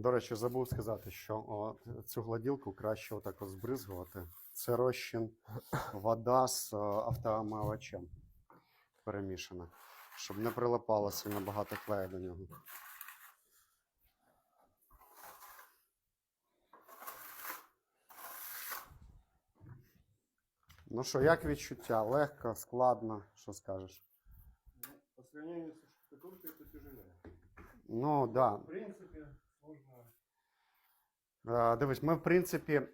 До речі, забув сказати, що о, цю гладілку краще отак от збризгувати. Це розчин вода з автоомивачем перемішана, щоб не прилипало сильно багато клею до нього. Ну що, як відчуття? Легко, складно, що скажеш? Ну, по сравнению со штукатуркой это тяжелее. Ну, так. Да. В принципе, Дивись, ми в принципі е,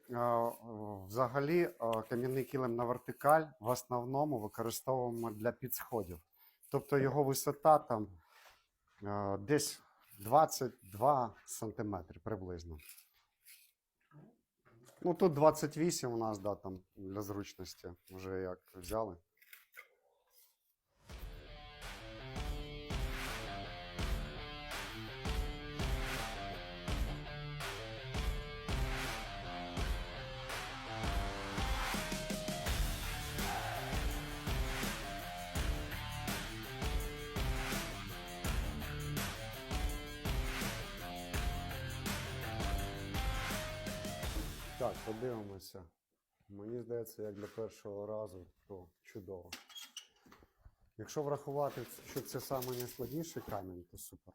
взагалі е, кам'яний килим на вертикаль в основному використовуємо для підсходів. Тобто його висота там е, десь 22 сантиметри приблизно. Ну тут 28 у нас, да, там для зручності вже як взяли. Так, подивимося. Мені здається, як для першого разу, то чудово. Якщо врахувати, що це найскладніший камінь, то супер.